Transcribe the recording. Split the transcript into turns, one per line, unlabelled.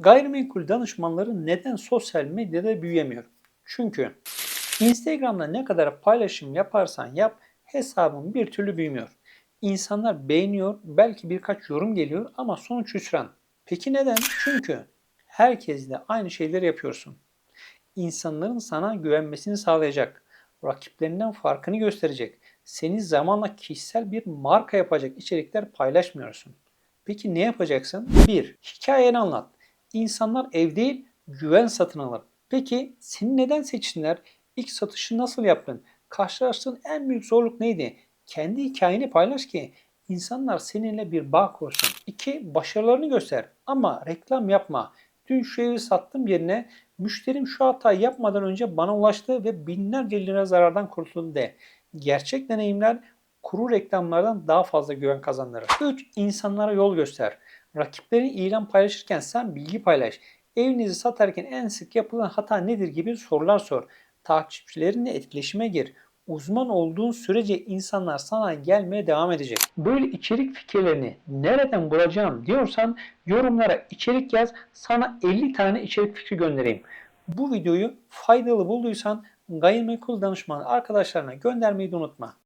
Gayrimenkul danışmanları neden sosyal medyada büyüyemiyor? Çünkü Instagram'da ne kadar paylaşım yaparsan yap hesabın bir türlü büyümüyor. İnsanlar beğeniyor, belki birkaç yorum geliyor ama sonuç hüsran. Peki neden? Çünkü herkesle aynı şeyleri yapıyorsun. İnsanların sana güvenmesini sağlayacak, rakiplerinden farkını gösterecek, seni zamanla kişisel bir marka yapacak içerikler paylaşmıyorsun. Peki ne yapacaksın? 1. Hikayeni anlat. İnsanlar ev değil, güven satın alır. Peki seni neden seçsinler? İlk satışı nasıl yaptın? Karşılaştığın en büyük zorluk neydi? Kendi hikayeni paylaş ki insanlar seninle bir bağ kursun. 2. Başarılarını göster ama reklam yapma. Dün şu evi sattım yerine müşterim şu hatayı yapmadan önce bana ulaştı ve binlerce lira zarardan kurtuldu de. Gerçek deneyimler kuru reklamlardan daha fazla güven kazandırır. 3. İnsanlara yol göster. Rakiplerin ilan paylaşırken sen bilgi paylaş. Evinizi satarken en sık yapılan hata nedir gibi sorular sor. Takipçilerinle etkileşime gir. Uzman olduğun sürece insanlar sana gelmeye devam edecek. Böyle içerik fikirlerini nereden bulacağım diyorsan yorumlara içerik yaz. Sana 50 tane içerik fikri göndereyim. Bu videoyu faydalı bulduysan gayrimenkul danışmanı arkadaşlarına göndermeyi de unutma.